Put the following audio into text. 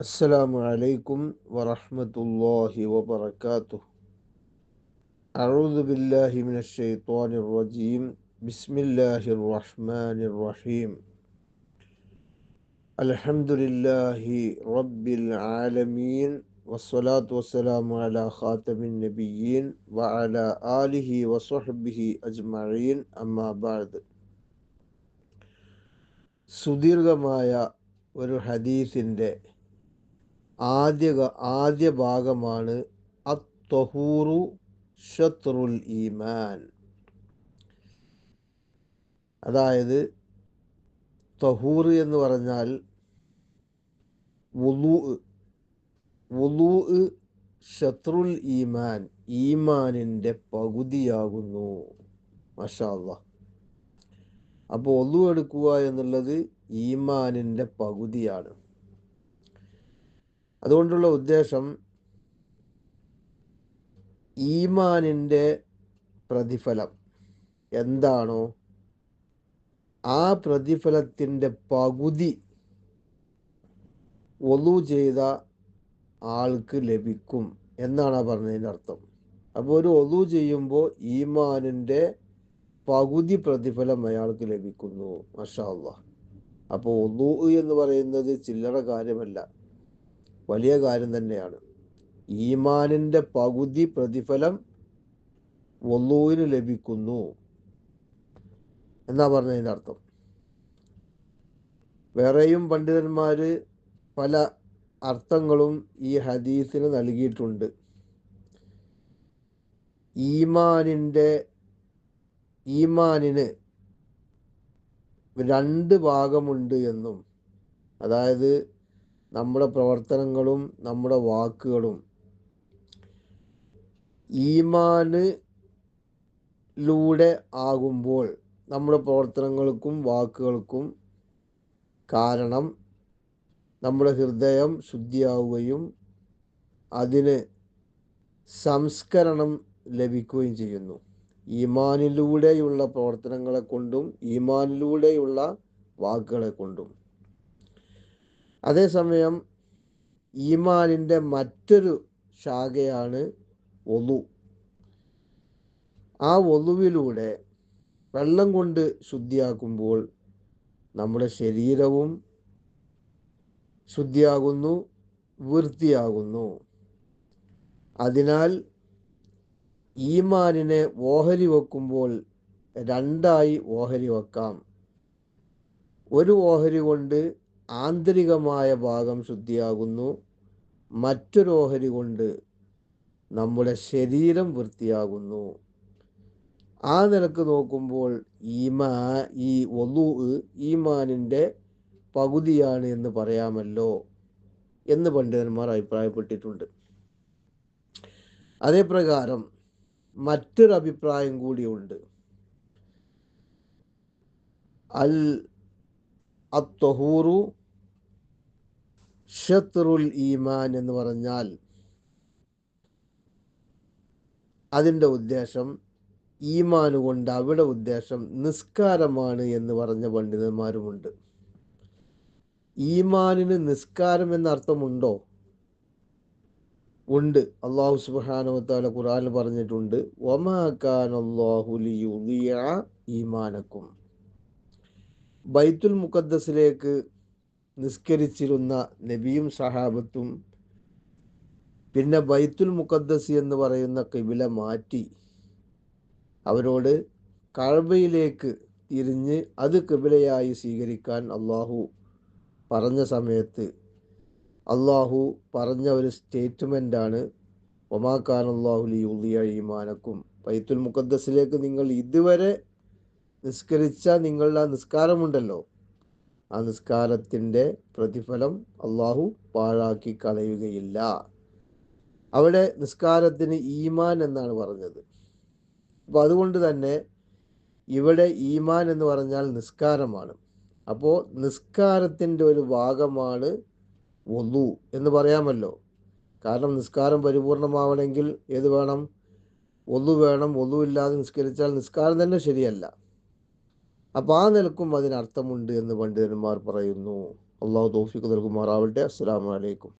السلام عليكم ورحمة الله وبركاته أعوذ بالله من الشيطان الرجيم بسم الله الرحمن الرحيم الحمد لله رب العالمين والصلاة والسلام على خاتم النبيين وعلى آله وصحبه أجمعين أما بعد സുദീർഘമായ ഒരു ഹദീസിൻ്റെ ആദ്യ ആദ്യ ഭാഗമാണ് അത്തഹൂറു ഷത്രുൽ ഈമാൻ. അതായത് തൊഹൂർ എന്ന് പറഞ്ഞാൽ വുലു വുലു ഷത്രുൽ ഈമാൻ ഈമാനിന്റെ പകുതിയാകുന്നു. മഷാല്ല അപ്പോൾ ഒന്നു എടുക്കുക എന്നുള്ളത് ഈമാനിന്റെ പകുതിയാണ്. അതുകൊണ്ടുള്ള ഉദ്ദേശം ഈമാനിന്റെ പ്രതിഫലം എന്താണോ ആ പ്രതിഫലത്തിന്റെ പകുതി ഒതു ചെയ്ത ആൾക്ക് ലഭിക്കും എന്നാണ് ആ പറഞ്ഞതിന്റെ അർത്ഥം. അപ്പോൾ ഒരു ഒതു ചെയ്യുമ്പോൾ ഈമാനിന്റെ പകുതി പ്രതിഫലം അയാൾക്ക് ലഭിക്കുന്നു മഷാ അപ്പോൾ ഒതു എന്ന് പറയുന്നത് ചില്ലറ കാര്യമല്ല. വലിയ കാര്യം തന്നെയാണ്. ഈമാനിന്റെ പകുതി പ്രതിഫലം വല്ലൂവിന് ലഭിക്കുന്നു. എന്നാ പറഞ്ഞതിന്റെ അർത്ഥം? വേറെയും പണ്ഡിതന്മാർ പല അർത്ഥങ്ങളും ഈ ഹദീസിന് നൽകിയിട്ടുണ്ട്. ഈമാനിന്റെ ഈമാനിന് രണ്ട് ഭാഗമുണ്ട് എന്നും. അതായത് നമ്മുടെ പ്രവർത്തനങ്ങളും നമ്മുടെ വാക്കുകളും. ഈമാനിലൂടെ ആകുമ്പോൾ നമ്മുടെ പ്രവർത്തനങ്ങൾക്കും വാക്കുകൾക്കും കാരണം നമ്മുടെ ഹൃദയം ശുദ്ധിയാവുകയും അതിന് സംസ്കരണം ലഭിക്കുകയും ചെയ്യുന്നു. ഈമാനിലൂടെയുള്ള പ്രവർത്തനങ്ങളെ കൊണ്ടും ഈമാനിലൂടെയുള്ള വാക്കുകളെ കൊണ്ടും. അതേസമയം ഈമാനിന്റെ മറ്റൊരു ശാഖയാണ് ഒലു ആ ഒലുവിലൂടെ വെള്ളം കൊണ്ട് ശുദ്ധിയാക്കുമ്പോൾ നമ്മുടെ ശരീരവും ശുദ്ധിയാകുന്നു വൃത്തിയാകുന്നു. അതിനാൽ ഈമാനിനെ ഓഹരി വെക്കുമ്പോൾ രണ്ടായി ഓഹരി വെക്കാം. ഒരു ഓഹരി കൊണ്ട് ആന്തരികമായ ഭാഗം ശുദ്ധിയാകുന്നു. മറ്റൊരു ഓഹരി കൊണ്ട് നമ്മുടെ ശരീരം വൃത്തിയാകുന്നു. ആ നിലയ്ക്ക് നോക്കുമ്പോൾ ഈമാ ഈ ഒലു ഈമാനിന്റെ പകുതിയാണ് എന്ന് പറയാമല്ലോ എന്ന് പണ്ഡിതന്മാർ അഭിപ്രായപ്പെട്ടിട്ടുണ്ട്. അതേപ്രകാരം മറ്റൊരു അഭിപ്രായം കൂടിയുണ്ട് അൽ അത്തൊഹൂറു ഷത്രുൽ ഈമാൻ എന്ന് പറഞ്ഞാൽ അതിന്റെ ഉദ്ദേശം ഈമാൻ കൊണ്ട് അവിടെ ഉദ്ദേശം നിസ്കാരമാണ് എന്ന് പറഞ്ഞ പണ്ഡിതന്മാരുമുണ്ട്. ഈമാനിന് നിസ്കാരം എന്ന അർത്ഥമുണ്ടോ? ഉണ്ട്. അള്ളാഹു സുബാനുവത്താല ഖുറാൻ പറഞ്ഞിട്ടുണ്ട് ഒമാക്കാൻ ഈമാനക്കും. ബൈത്തുൽ മുഖദ്ദസിലേക്ക് നിസ്കരിച്ചിരുന്ന നബിയും സഹാബത്തും പിന്നെ ബൈത്തുൽ മുഖദ്ദസ് എന്ന് പറയുന്ന കിബില മാറ്റി അവരോട് കഴബയിലേക്ക് തിരിഞ്ഞ് അത് കിബിലയായി സ്വീകരിക്കാൻ അള്ളാഹു പറഞ്ഞ സമയത്ത് അള്ളാഹു പറഞ്ഞ ഒരു സ്റ്റേറ്റ്മെന്റാണ് ഒമാക്കാൻ അള്ളാഹുലി ഉള്ളിയ ഈമാനക്കും. ബൈത്തുൽ മുഖദ്ദസിലേക്ക് നിങ്ങൾ ഇതുവരെ നിസ്കരിച്ച നിങ്ങളുടെ നിസ്കാരമുണ്ടല്ലോ. ആ നിസ്കാരത്തിന്റെ പ്രതിഫലം അള്ളാഹു പാഴാക്കി കളയുകയില്ല. അവിടെ നിസ്കാരത്തിന് ഈമാൻ എന്നാണ് പറഞ്ഞത്. അപ്പോൾ അതുകൊണ്ട് തന്നെ ഇവിടെ ഈമാൻ എന്ന് പറഞ്ഞാൽ നിസ്കാരമാണ്. അപ്പോൾ നിസ്കാരത്തിന്റെ ഒരു ഭാഗമാണ് ഒന്നു എന്ന് പറയാമല്ലോ. കാരണം നിസ്കാരം പരിപൂർണമാവണമെങ്കിൽ ഏത് വേണം? ഒന്നു വേണം. ഒന്നുമില്ലാതെ നിസ്കരിച്ചാൽ നിസ്കാരം തന്നെ ശരിയല്ല. അപ്പം ആ നിലക്കും അതിനർത്ഥമുണ്ട് എന്ന് പണ്ഡിതന്മാർ പറയുന്നു. അള്ളാഹു തോഫിക്ക് നൽകുമാറാവട്ടെ. അസ്സാം അലൈക്കും.